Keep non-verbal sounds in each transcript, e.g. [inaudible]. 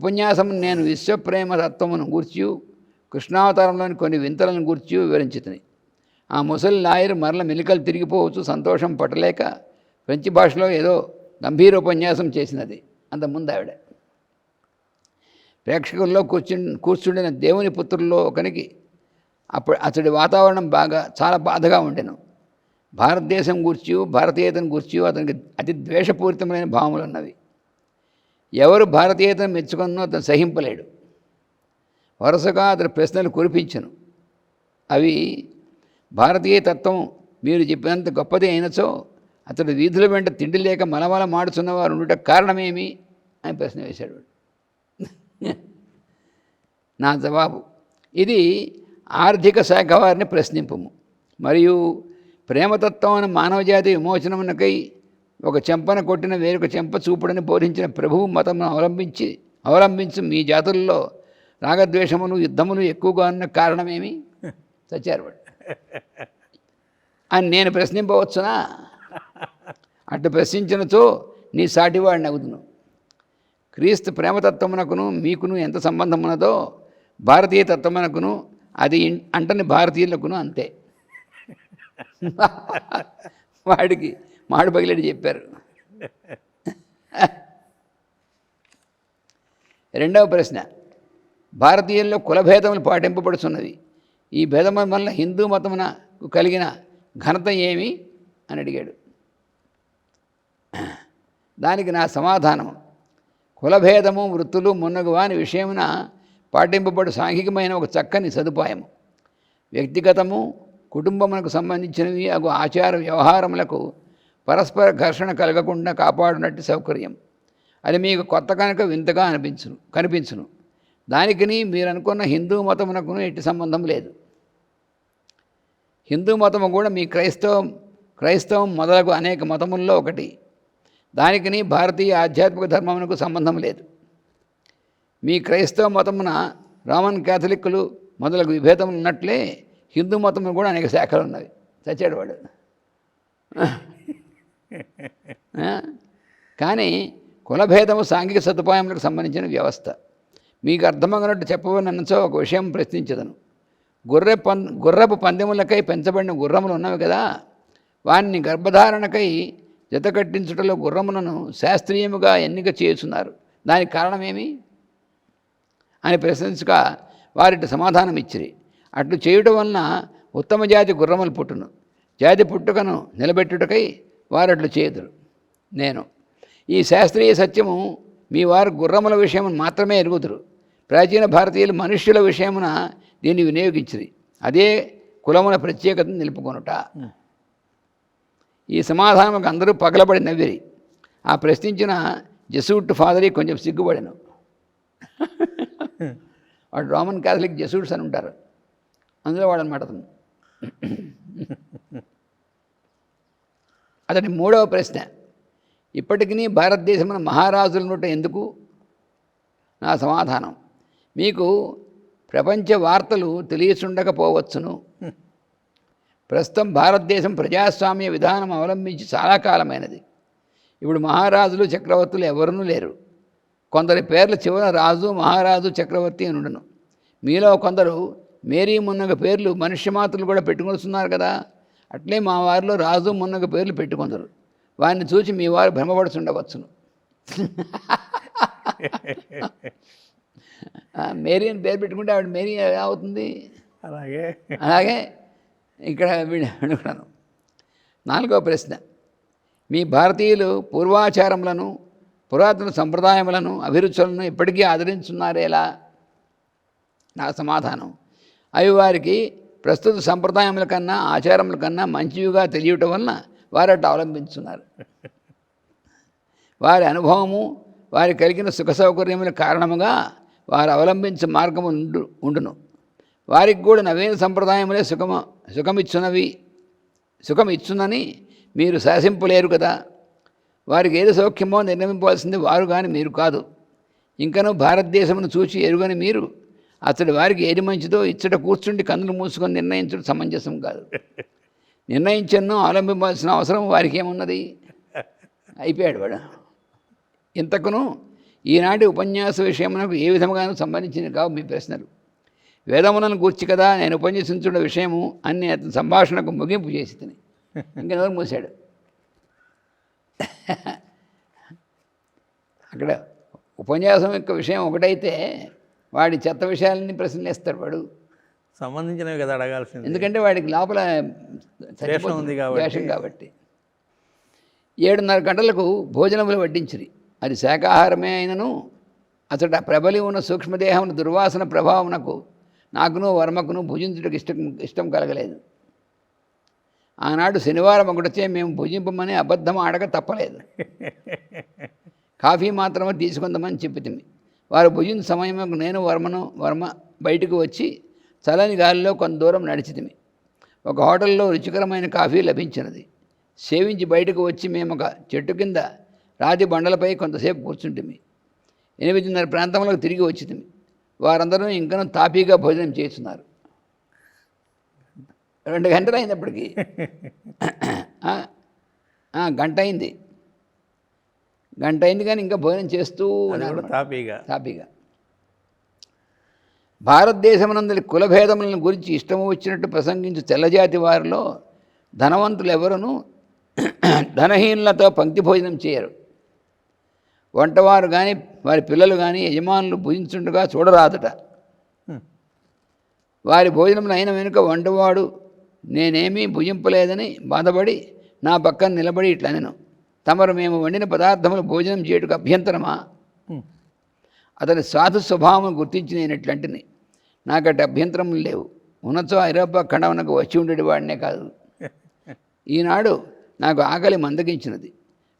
ఉపన్యాసం నేను విశ్వప్రేమ తత్వమును గూర్చి కృష్ణావతారంలోని కొన్ని వింతలను గూర్చి వివరించుతుంది ఆ ముసలి లాయర్ మరల మెలికలు తిరిగిపోవచ్చు సంతోషం పట్టలేక ఫ్రెంచ్ భాషలో ఏదో గంభీర ఉపన్యాసం చేసినది. అంతకుముందు ఆవిడ ప్రేక్షకుల్లో కూర్చు కూర్చుండిన దేవుని పుత్రుల్లో ఒకనికి అప్పుడు అతడి వాతావరణం బాగా చాలా బాధగా ఉండెను. భారతదేశం గూర్చి భారతీయతను గూర్చి అతనికి అతి ద్వేషపూరితమైన భావములు ఉన్నవి ఎవరు భారతీయతను మెచ్చుకున్నో అతను సహింపలేడు. వరుసగా అతని ప్రశ్నలు కురిపించను. అవి భారతీయ తత్వం మీరు చెప్పినంత గొప్పది అయినచో అతడు వీధుల వెంట తిండి లేక మలమల మాడుచున్నవారు ఉండుట కారణమేమి అని ప్రశ్న వేశాడు నా జవాబు ఇది ఆర్థిక శాఖ వారిని ప్రశ్నింపము. మరియు ప్రేమతత్వం మానవజాతి విమోచనమునకై ఒక చెంపన కొట్టిన వేరొక చెంప చూపుడని బోధించిన ప్రభువు మతమును అవలంబించి అవలంబించు మీ జాతుల్లో రాగద్వేషములు యుద్ధములు ఎక్కువగా ఉన్న కారణమేమి? చచ్చారు వాడు. అని నేను ప్రశ్నింపవచ్చునా? అటు ప్రశ్నించినచో నీ సాటివాడిని అవుతును క్రీస్తు ప్రేమతత్వమునకును మీకును ఎంత సంబంధమున్నదో భారతీయ తత్వమునకును అది అంటని భారతీయులకును అంతే. వాడికి మాడు పగిలేడు చెప్పారు. రెండవ ప్రశ్న. భారతీయుల్లో కులభేదములు పాటింపబడుతున్నవి ఈ భేదముల వల్ల హిందూ మతమున కలిగిన ఘనత ఏమి అని అడిగాడు. దానికి నా సమాధానము కులభేదము వృత్తులు మున్నగు వాని విషయమున పాటింపబడు సాంఘికమైన ఒక చక్కని సదుపాయము. వ్యక్తిగతము కుటుంబమునకు సంబంధించినవి అగు ఆచార వ్యవహారములకు పరస్పర ఘర్షణ కలగకుండా కాపాడునట్టు సౌకర్యం. అది మీకు కొత్త కనుక వింతగా అనిపించును కనిపించును. దానికిని మీరు అనుకున్న హిందూ మతమునకును ఎట్టి సంబంధం లేదు. హిందూ మతము కూడా మీ క్రైస్తవం క్రైస్తవం మొదలగు అనేక మతముల్లో ఒకటి. దానికిని భారతీయ ఆధ్యాత్మిక ధర్మమునకు సంబంధం లేదు. మీ క్రైస్తవ మతమున రోమన్ క్యాథలిక్కులు మొదలగు విభేదములు ఉన్నట్లే హిందూ మతము కూడా అనేక శాఖలు ఉన్నవి చచ్చాడు వాడు. కానీ కులభేదము సాంఘిక సదుపాయములకు సంబంధించిన వ్యవస్థ. మీకు అర్థమగినట్టు చెప్పవనచ్చో ఒక విషయం ప్రశ్నించదను. గొర్రె పం గుర్రపు పందెములకై పెంచబడిన గుర్రములు ఉన్నవి కదా వారిని గర్భధారణకై జతకట్టించుటలో గుర్రములను శాస్త్రీయముగా ఎన్నిక చేస్తున్నారు దానికి కారణమేమి? అని ప్రశ్నించక వారిటి సమాధానం ఇచ్చిరి అట్లు చేయుట వలన ఉత్తమ జాతి గుర్రములు పుట్టును. జాతి పుట్టుకను నిలబెట్టుటకై వారు అట్లు చేయుదురు నేను. ఈ శాస్త్రీయ సత్యము మీ వారు గుర్రముల విషయమును మాత్రమే ఎరుగుదురు. ప్రాచీన భారతీయులు మనుష్యుల విషయమున దీన్ని వినియోగించిరి. అదే కులముల ప్రత్యేకతను నిలుపుకొనుట. ఈ సమాధానం అందరూ పగలబడి నవ్విరి. ఆ ప్రశ్నించిన జసూట్ ఫాదరి కొంచెం సిగ్గుపడాను. వాడు రోమన్ క్యాథలిక్ జసూట్స్ అని ఉంటారు. అందులో వాడు అనమాట అతను. అతని మూడవ ప్రశ్న. ఇప్పటికీ భారతదేశంలో మహారాజుల నోట ఎందుకు? నా సమాధానం. మీకు ప్రపంచ వార్తలు తెలియచుండకపోవచ్చును. ప్రస్తుతం భారతదేశం ప్రజాస్వామ్య విధానం అవలంబించి చాలా కాలమైనది. ఇప్పుడు మహారాజులు చక్రవర్తులు ఎవరునూ లేరు. కొందరి పేర్ల చివర రాజు మహారాజు చక్రవర్తి అని ఉండను. మీలో కొందరు మేరీ మున్నగ పేర్లు మనుష్యమాతలు కూడా పెట్టుకొస్తున్నారు కదా. అట్లే మా వారిలో రాజు మున్నగ పేర్లు పెట్టుకొందరు. వారిని చూసి మీ వారు భ్రమపడుచుండవచ్చును. మేరీ అని పేరు పెట్టుకుంటే ఆవిడ మేరీ అవుతుంది అలాగే. అలాగే. ఇక్కడ అడుగుతాను నాలుగో ప్రశ్న. మీ భారతీయులు పూర్వాచారములను పురాతన సంప్రదాయములను అభిరుచులను ఇప్పటికీ ఆదరించున్నారేలా? నా సమాధానం. అవి వారికి ప్రస్తుత సంప్రదాయముల కన్నా ఆచారముల కన్నా మంచివిగా తెలియటం వలన వారు అట్లా అవలంబించున్నారు వారి అనుభవము వారి కలిగిన సుఖ సౌకర్యముల కారణముగా వారు అవలంబించే మార్గము ఉండు ఉండును. వారికి కూడా నవీన సంప్రదాయములే సుఖమ సుఖమిచ్చునవి సుఖమిచ్చునని మీరు శాసింపలేరు కదా. వారికి ఏది సౌఖ్యమో నిర్ణయింపవలసింది వారు కానీ మీరు కాదు. ఇంకనూ భారతదేశమును చూచి ఎరుగని మీరు అతడి వారికి ఏది మంచిదో ఇచ్చట కూర్చుండి కన్నులు మూసుకొని నిర్ణయించడం సమంజసం కాదు. నిర్ణయించను అవలంబించాల్సిన అవసరం వారికి ఏమున్నది? అయిపోయాడు వాడు. ఇంతకును ఈనాటి ఉపన్యాస విషయమునకు ఏ విధముగానూ సంబంధించినవి కావు మీ ప్రశ్నలు. వేదములను గూర్చి కదా నేను ఉపన్యసించున్న విషయము అన్ని అతని సంభాషణకు ముగింపు చేసి తిని. ఇంకెవరు మూసాడు అక్కడ ఉపన్యాసం యొక్క విషయం ఒకటైతే వాడి చెత్త విషయాలన్నీ ప్రశ్నలు వేస్తాడు వాడు. సంబంధించినవి కదా అడగాల్సింది. ఎందుకంటే వాడికి లోపల ఉంది కాబట్టి. కాబట్టి. ఏడున్నర గంటలకు భోజనములు వడ్డించిరి. అది శాకాహారమే అయినను అతడ ప్రబలి ఉన్న సూక్ష్మదేహమున దుర్వాసన ప్రభావమునకు నాకును వర్మకును భుజించుటకు ఇష్టం ఇష్టం కలగలేదు. ఆనాడు శనివారం ఒకటిచే మేము భుజింపమని అబద్ధం ఆడక తప్పలేదు. కాఫీ మాత్రమే తీసుకుందామని చెప్పితిమి వారు భుజించిన సమయంలో నేను వర్మను వర్మ బయటకు వచ్చి చలని గాలిలో కొంత దూరం నడిచితిమి. ఒక హోటల్లో రుచికరమైన కాఫీ లభించినది. సేవించి బయటకు వచ్చి మేము ఒక చెట్టు కింద రాతి బండలపై కొంతసేపు కూర్చుంటిమి. ఎనిమిదిన్నర ప్రాంతంలో తిరిగి వచ్చితిమి. వారందరూ ఇంకనూ తాపీగా భోజనం చేస్తున్నారు. రెండు గంటలు అయినప్పటికీ గంట అయింది గంట అయింది కానీ ఇంకా భోజనం చేస్తూ తాపీగా. తాపీగా. భారతదేశమునందరి కులభేదములను గురించి ఇష్టము వచ్చినట్టు ప్రసంగించు తెల్లజాతి వారిలో ధనవంతులు ఎవరును [clears throat] ధనహీనులతో పంక్తి భోజనం చేయరు. వంటవారు కానీ వారి పిల్లలు కానీ యజమానులు భుజించుండగా చూడరాదట. వారి భోజనం అయిన వెనుక వంటవాడు నేనేమీ భుజింపలేదని బాధపడి నా పక్కన నిలబడి ఇట్లా నేను తమరు మేము వండిన పదార్థములు భోజనం చేయుటకు అభ్యంతరమా. అతని సాధు స్వభావం గుర్తించి నాకు అటు అభ్యంతరం లేవు. ఉన్నచో ఐరోపా ఖండమునకు వచ్చి ఉండేటి వాడినే కాదు. [laughs] ఈనాడు నాకు ఆకలి మందగించినది.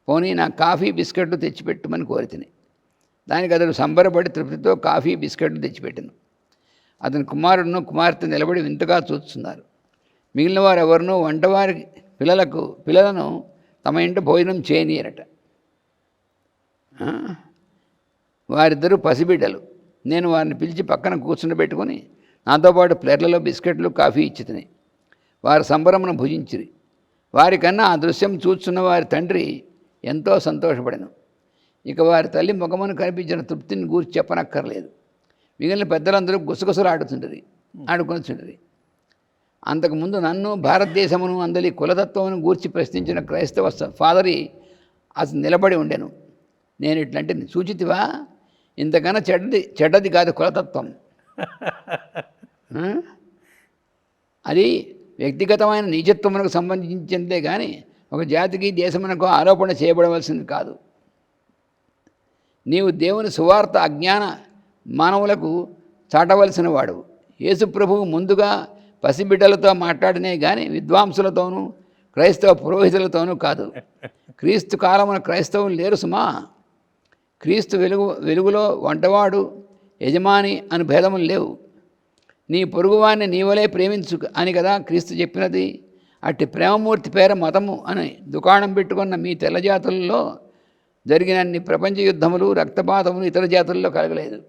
పోనీ నా కాఫీ బిస్కెట్లు తెచ్చిపెట్టమని కోరితిని. దానికి అతడు సంబరపడి తృప్తితో కాఫీ బిస్కెట్లు తెచ్చిపెట్టాను. అతని కుమారుడును కుమార్తె నిలబడి వింతగా చూస్తున్నారు. మిగిలిన వారు ఎవరినూ వంటవారి పిల్లలకు పిల్లలను తమ ఇంట భోజనం చేయనీయరట. వారిద్దరూ పసిబిడ్డలు. నేను వారిని పిలిచి పక్కన కూర్చుని పెట్టుకొని నాతో పాటు ప్లేట్లలో బిస్కెట్లు కాఫీ ఇచ్చి వారి సంబరమును భుజించిరి. వారికన్నా ఆ దృశ్యం చూస్తున్న వారి తండ్రి ఎంతో సంతోషపడను. ఇక వారి తల్లి ముఖమును కనిపించిన తృప్తిని గూర్చి చెప్పనక్కర్లేదు. మిగిలిన పెద్దలందరూ గుసగుసలు ఆడుతుండరి ఆడుకొనిచుండరి. అంతకుముందు నన్ను భారతదేశమును అందరి కులతత్వమును గూర్చి ప్రశ్నించిన క్రైస్తవ ఫాదరి అసలు నిలబడి ఉండెను. నేను ఇట్లాంటి సూచితివా? ఇంతకన్నా చెడ్డది చెడ్డది కాదు కులతత్వం. అది వ్యక్తిగతమైన నిజత్వమునకు సంబంధించిందే కానీ ఒక జాతికి దేశమునకు ఆరోపణ చేయబడవలసింది కాదు. నీవు దేవుని సువార్త అజ్ఞాన మానవులకు చాటవలసిన వాడు. యేసుప్రభువు ముందుగా పసిబిడ్డలతో మాట్లాడినే కానీ విద్వాంసులతోనూ క్రైస్తవ పురోహితులతోనూ కాదు. క్రీస్తు కాలమున క్రైస్తవులు లేరు సుమా. క్రీస్తు వెలుగు వెలుగులో వంటవాడు యజమాని అని భేదములు లేవు. నీ పొరుగువాన్ని నీవలే ప్రేమించు అని కదా క్రీస్తు చెప్పినది. అట్టి ప్రేమమూర్తి పేర మతము అని దుకాణం పెట్టుకున్న మీ తెల్ల జాతులలో జరిగినన్ని ప్రపంచ యుద్ధములు రక్తపాతములు ఇతర జాతుల్లో కలగలేదు.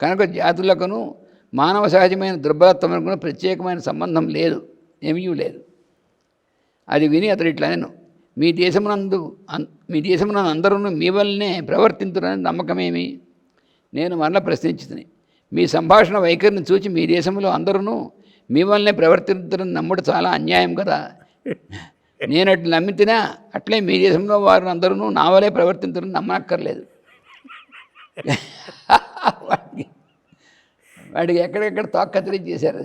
కనుక జాతులకును మానవ సహజమైన దుర్బలత్వములకు ప్రత్యేకమైన సంబంధం లేదు ఏమీ లేదు. అది విని అతడు ఇట్లా నేను మీ దేశమునందు మీ దేశమునందు అందరూ మీ వల్లనే ప్రవర్తింతురని నమ్మకమేమి? నేను మరలా ప్రశ్నించుతుంది మీ సంభాషణ వైఖరిని చూచి మీ దేశంలో అందరూ మీ వల్లనే ప్రవర్తింతురని నమ్ముడు చాలా అన్యాయం కదా. నేను అట్లా నమ్మితేనా అట్లే మీ దేశంలో వారు అందరూ నా వలే ప్రవర్తింతురని నమ్మనక్కర్లేదు. [laughs] వాడికి ఎక్కడెక్కడ తోక్కత్రి చేశారు?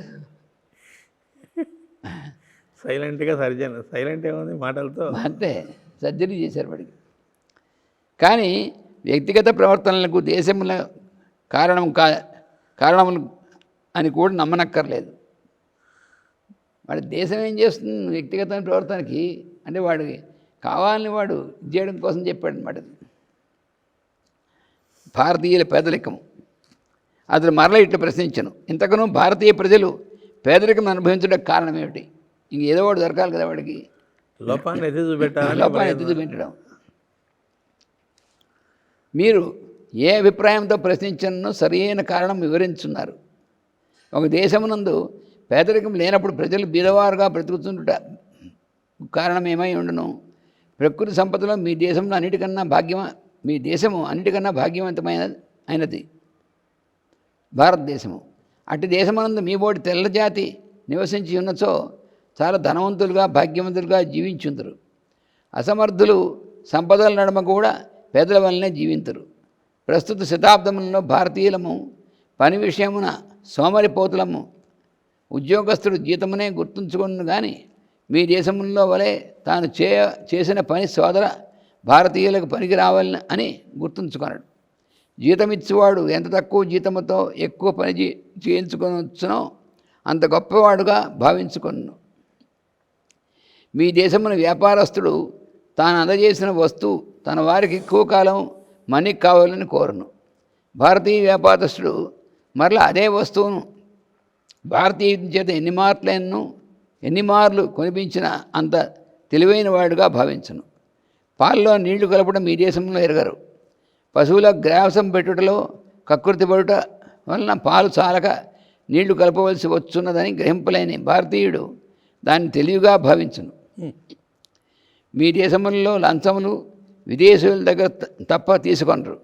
సైలెంట్గా సర్జన్ సైలెంట్ ఏముంది మాటలతో? అంతే సర్జరీ చేశారు వాడికి. కానీ వ్యక్తిగత ప్రవర్తనలకు దేశముల కారణం కా కారణములు అని కూడా నమ్మనక్కర్లేదు. వాడి దేశం ఏం చేస్తుంది? వ్యక్తిగత ప్రవర్తనకి అంటే వాడి కావాలని వాడు చేయడం కోసం చెప్పాడు అనమాట భారతీయుల పేదరికము. అతను మరల ఇట్లా ప్రశ్నించను. ఇంతకును భారతీయ ప్రజలు పేదరికం అనుభవించడానికి కారణం ఏమిటి? ఇంక ఏదో ఒకటి దొరకాలి కదా వాడికి. లోపాన్ని ఎత్తి చూపెట్టాలని లోపాన్ని ఎత్తి చూపించడం మీరు ఏ అభిప్రాయంతో ప్రశ్నించను సరియైన కారణం వివరించున్నారు. ఒక దేశమునందు పేదరికం లేనప్పుడు ప్రజలు బీదవారుగా బ్రతుకుతుంట కారణం ఏమై ఉండును? ప్రకృతి సంపదలో మీ దేశంలో అన్నిటికన్నా భాగ్యమ మీ దేశము అన్నిటికన్నా భాగ్యవంతమైన అయినది. భారతదేశము. అట్టి దేశమనందు మీ బోటి తెల్ల జాతి నివసించి ఉన్నచో చాలా ధనవంతులుగా భాగ్యవంతులుగా జీవించుందరు. అసమర్థులు సంపదల నడమ కూడా పేదల వల్లనే జీవించరు ప్రస్తుత శతాబ్దంలో భారతీయులము పని విషయమున సోమరిపోతులము ఉద్యోగస్తుడు జీతమునే గుర్తుంచుకుని కానీ మీ దేశంలో వలె తాను చేసిన పని సోదర భారతీయులకు పనికి రావాలని అని గుర్తుంచుకున్నాడు జీతం ఇచ్చేవాడు ఎంత తక్కువ జీతముతో ఎక్కువ పని చే చేయించుకొనొచ్చునో అంత గొప్పవాడుగా భావించుకొను మీ దేశమున వ్యాపారస్తుడు తాను అందజేసిన వస్తువు తన వారికి ఎక్కువ కాలం మనీకి కావాలని కోరును. భారతీయ వ్యాపారస్తుడు మరలా అదే వస్తువును భారతీయ చేత ఎన్ని మార్లైనను ఎన్ని మార్లు కొనిపించిన అంత తెలివైన వాడుగా భావించను. పాలలో నీళ్ళు కలపడం మీ దేశంలో ఎరగరు. పశువుల గ్రాసం పెట్టుటలో కకృతి పడుట వలన పాలు చాలక నీళ్ళు కలపవలసి వచ్చున్నదని గ్రహింపలేని భారతీయుడు దాన్ని తెలివిగా భావించును. మీ దేశములలో లంచములు విదేశీయుల దగ్గర తప్ప తీసుకొనరు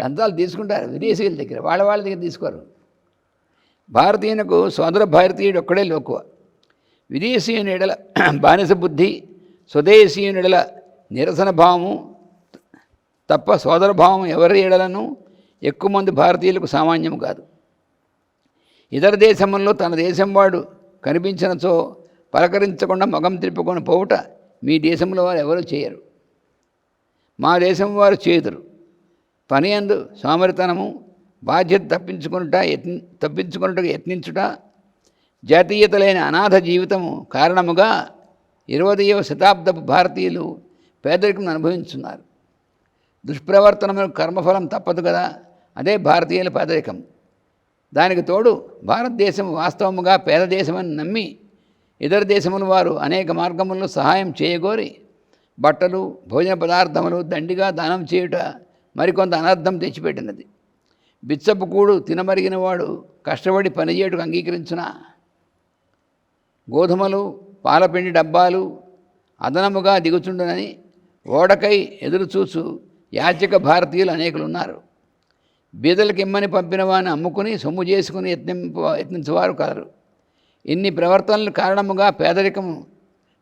లంచాలు తీసుకుంటారు విదేశీయుల దగ్గర వాళ్ళ వాళ్ళ దగ్గర తీసుకోరు. భారతీయునకు సోదర భారతీయుడు ఒక్కడే లోకువ. విదేశీయుని ఎడల బానిస బుద్ధి స్వదేశీయునిడల నిరసన భావము తప్ప సోదర భావం ఎవరి ఎడలను ఎక్కువ మంది భారతీయులకు సామాన్యం కాదు. ఇతర దేశంలో తన దేశం వాడు కనిపించినచో పలకరించకుండా మగం తిప్పుకొని పోవుట మీ దేశంలో వారు ఎవరు చేయరు. మా దేశం వారు చేదురు పని అందు సోమరితనము బాధ్యత తప్పించుకునుట యత్ని తప్పించుకున్నట్టుగా యత్నించుట జాతీయత లేని అనాథ జీవితము కారణముగా ఇరవదయవ శతాబ్దపు భారతీయులు పేదరికం అనుభవించున్నారు. దుష్ప్రవర్తనములకు కర్మఫలం తప్పదు కదా? అదే భారతీయుల పేదరికం. దానికి తోడు భారతదేశం వాస్తవముగా పేద దేశమని నమ్మి ఇతర దేశముల వారు అనేక మార్గముల్లో సహాయం చేయగోరి బట్టలు భోజన పదార్థములు దండిగా దానం చేయుట మరికొంత అనర్థం తెచ్చిపెట్టినది. బిచ్చపు కూడు తినమరిగిన వాడు కష్టపడి పనిచేయటకు అంగీకరించిన? గోధుమలు పాలపిండి డబ్బాలు అదనముగా దిగుచుండునని ఓడకై ఎదురుచూచు యాచక భారతీయులు అనేకులు ఉన్నారు బీదలకు ఇమ్మని పంపిన వాని అమ్ముకుని సొమ్ము చేసుకుని యత్నింప యత్నించేవారు కారు. ఇన్ని ప్రవర్తనలు కారణముగా పేదరికము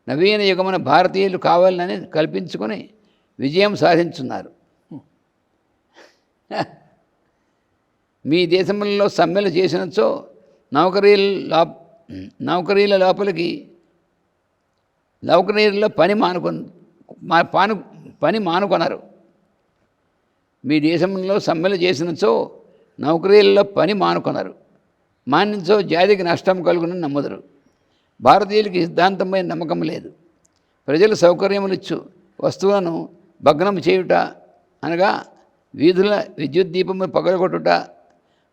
నవీన యుగమున భారతీయులు కావాలని కల్పించుకొని విజయం సాధించున్నారు. మీ దేశంలో సమ్మెలు చేసినచో నౌకరీల లో నౌకరీల లోపలికి నౌకరీలలో పని మానుకొని మా పాను పని మానుకొనరు. మీ దేశంలో సమ్మెలు చేసినచో నౌకరీలలో పని మానుకొనరు. మానించో జాతికి నష్టం కలుగునని నమ్ముదరు. భారతీయులకి సిద్ధాంతమైన నమ్మకం లేదు. ప్రజలు సౌకర్యములిచ్చు వస్తువులను భగ్నం చేయుట అనగా వీధుల విద్యుత్ దీపము పగలగొట్టుట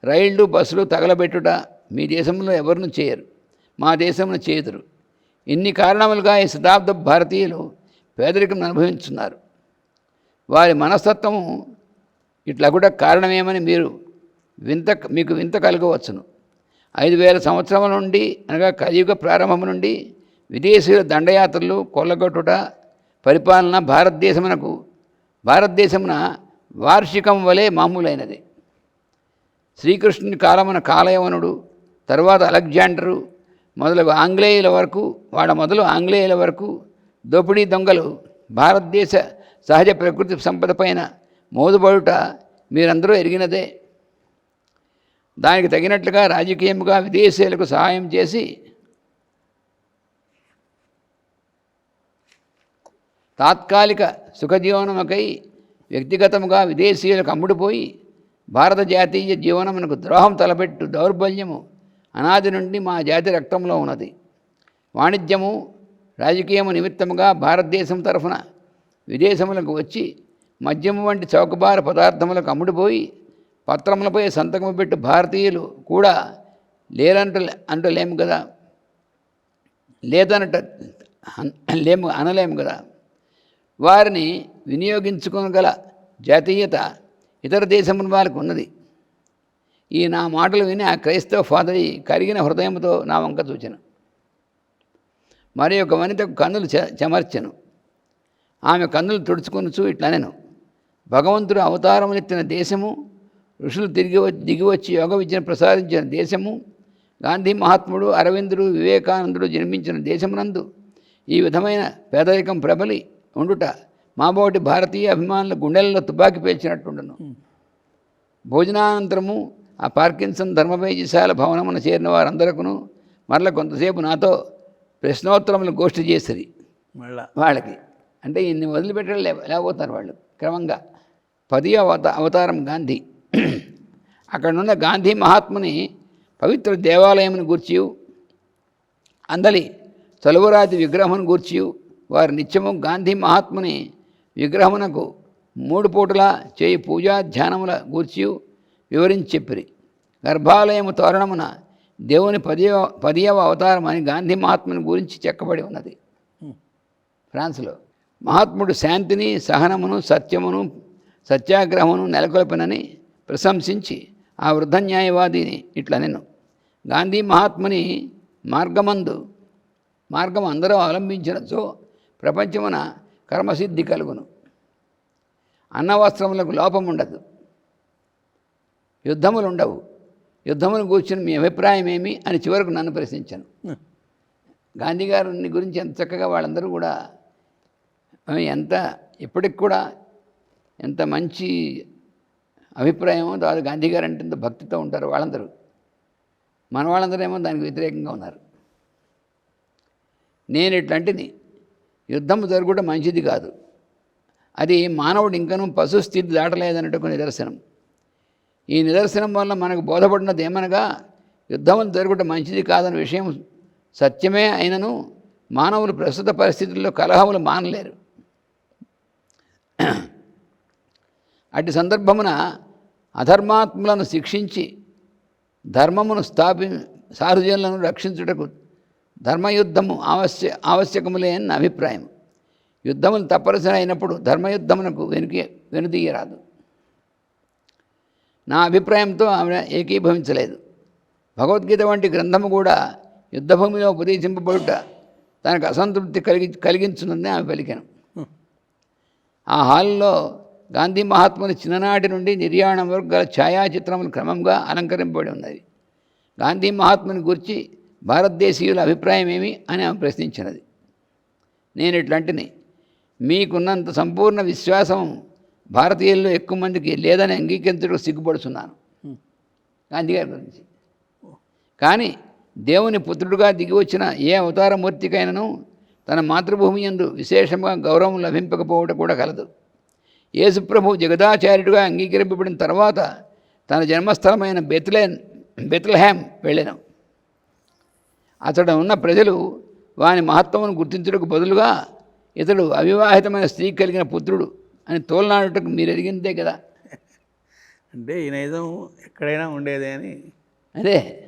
రైళ్ళు బస్సులు తగలబెట్టుట మీ దేశంలో ఎవరిని చేయరు. మా దేశంలో చేయుదురు. ఇన్ని కారణములుగా ఈ శతాబ్ద భారతీయులు పేదరికం అనుభవించున్నారు వారి మనస్తత్వము ఇట్లా కూడా కారణమేమని మీరు వింత మీకు వింత కలగవచ్చును. ఐదు వేల సంవత్సరముల నుండి అనగా కలియుగ ప్రారంభం నుండి విదేశీయుల దండయాత్రలు కొల్లగొట్టుట పరిపాలన భారతదేశమునకు భారతదేశమున వార్షికం వలె మామూలైనది. శ్రీకృష్ణుని కాలమున కాలయవనుడు తర్వాత అలెగ్జాండరు మొదలగు ఆంగ్లేయుల వరకు వాడ మొదలు ఆంగ్లేయుల వరకు దోపిడీ దొంగలు భారతదేశ సహజ ప్రకృతి సంపద పైన మోదుబడుట మీరందరూ ఎరిగినదే. దానికి తగినట్లుగా రాజకీయముగా విదేశీయులకు సహాయం చేసి తాత్కాలిక సుఖజీవనముకై వ్యక్తిగతముగా విదేశీయులకు అమ్ముడుపోయి భారత జాతీయ జీవనమునకు ద్రోహం తలపెట్టు దౌర్బల్యము అనాది నుండి మా జాతి రక్తంలో ఉన్నది. వాణిజ్యము రాజకీయము నిమిత్తముగా భారతదేశం తరఫున విదేశములకు వచ్చి మద్యము వంటి చౌకబార పదార్థములకు అమ్ముడుపోయి పత్రములపై సంతకము పెట్టి భారతీయులు కూడా లేరంట అంటలేము కదా. లేదనట లేము అనలేము కదా. వారిని వినియోగించుకోగల జాతీయత ఇతర దేశముల వారికి ఉన్నది. ఈ నా మాటలు విని ఆ క్రైస్తవ ఫాదరి కరిగిన హృదయంతో నా వంక చూచెను మరి ఒక వనితకు కన్నులు చె చెమర్చెను. ఆమె కన్నులు తుడుచుకొనుచు ఇట్లనెను. భగవంతుడు అవతారమునెత్తిన దేశము ఋషులు తిరిగి వచ్చి దిగి వచ్చి యోగ విద్యను ప్రసాదించిన దేశము గాంధీ మహాత్ముడు అరవిందుడు వివేకానందుడు జన్మించిన దేశమునందు ఈ విధమైన పేదరికం ప్రబలి ఉండుట మాబోటి భారతీయ అభిమానుల గుండెలలో తుపాకీ పేల్చినట్టుండను. భోజనానంతరము ఆ పార్కిన్సన్ ధర్మవేజశాల భవనమున చేరిన వారందరకును మరల కొంతసేపు నాతో ప్రశ్నోత్తరములు గోష్ఠి చేసిరి. మళ్ళా. వాళ్ళకి. అంటే ఇన్ని వదిలిపెట్టడం లే లేకపోతారు వాళ్ళు. క్రమంగా పది అవత అవతారం గాంధీ. అక్కడున్న గాంధీ మహాత్ముని పవిత్ర దేవాలయమును గూర్చి అందలి చలువరాతి విగ్రహమును గూర్చి వారు నిత్యము గాంధీ మహాత్ముని విగ్రహమునకు మూడు పూటలా చేయి పూజా ధ్యానముల గూర్చి వివరించి చెప్పిరి గర్భాలయము తోరణమున దేవుని పదివ పదియవ అవతారం అని గాంధీ మహాత్ముని గురించి చెక్కబడి ఉన్నది. ఫ్రాన్స్లో మహాత్ముడు శాంతిని సహనమును సత్యమును సత్యాగ్రహమును నెలకొల్పినని ప్రశంసించి ఆ వృద్ధ న్యాయవాదిని ఇట్లా నేను గాంధీ మహాత్ముని మార్గమందు మార్గం అందరూ అవలంబించినచో ప్రపంచమున కర్మసిద్ధి కలుగును. అన్నవస్త్రములకు లోపం ఉండదు యుద్ధములు ఉండవు. యుద్ధమును కూర్చుని మీ అభిప్రాయం ఏమి అని చివరకు నన్ను ప్రశ్నించాను. గాంధీ గారిని గురించి ఎంత చక్కగా వాళ్ళందరూ కూడా ఎంత ఇప్పటికి కూడా ఎంత మంచి అభిప్రాయమో తర్వాత గాంధీ గారు అంటే భక్తితో ఉంటారు వాళ్ళందరూ. మన వాళ్ళందరూ ఏమో దానికి వ్యతిరేకంగా ఉన్నారు. నేను ఇట్లాంటిది యుద్ధం జరుగుట మంచిది కాదు. అది మానవుడు ఇంకనూ పశు స్థితి దాటలేదన్నట్టుకు నిదర్శనం. ఈ నిదర్శనం వల్ల మనకు బోధపడినది ఏమనగా యుద్ధం జరుగుట మంచిది కాదన్న విషయం సత్యమే అయినను మానవులు ప్రస్తుత పరిస్థితుల్లో కలహములు మానలేరు. అటు సందర్భమున అధర్మాత్ములను శిక్షించి ధర్మమును స్థాపి సార్వజనులను రక్షించుటకు ధర్మయుద్ధము ఆవశ్య ఆవశ్యకములే అని అభిప్రాయం. యుద్ధములు తప్పనిసరి అయినప్పుడు ధర్మయుద్ధమునకు వెనుక వెనుదీయరాదు నా అభిప్రాయంతో ఆమె ఏకీభవించలేదు. భగవద్గీత వంటి గ్రంథము కూడా యుద్ధభూమిలో ఉపదేశింపబడుట తనకు అసంతృప్తి కలిగి కలిగించుందని ఆమె పలికాను. ఆ హాల్లో గాంధీ మహాత్ముని చిన్ననాటి నుండి నిర్యాణం వరకు గల ఛాయాచిత్రములు క్రమంగా అలంకరింపబడి ఉన్నది గాంధీ మహాత్ముని గురించి భారతదేశీయుల అభిప్రాయం ఏమి అని ఆమె ప్రశ్నించినది. నేను ఇట్లాంటిని మీకున్నంత సంపూర్ణ విశ్వాసం భారతీయుల్లో ఎక్కువ మందికి లేదని అంగీకరించడం సిగ్గుపడుతున్నాను గాంధీ గారి గురించి. కానీ దేవుని పుత్రుడుగా దిగి వచ్చిన ఏ అవతారమూర్తికైనను తన మాతృభూమి యందు విశేషంగా గౌరవం లభింపకపోవడం కూడా కలదు. యేసుప్రభు జగదాచార్యుడిగా అంగీకరింపబడిన తర్వాత తన జన్మస్థలమైన బెత్లెన్ బెత్లహ్యామ్ వెళ్ళాను. అతడు ఉన్న ప్రజలు వాని మహత్వమును గుర్తించుటకు బదులుగా ఇతడు అవివాహితమైన స్త్రీ కలిగిన పుత్రుడు అని తోలనాడుటకు మీరు ఎరిగిందే కదా. అంటే ఈ నైజం ఎక్కడైనా ఉండేదే అని. అదే.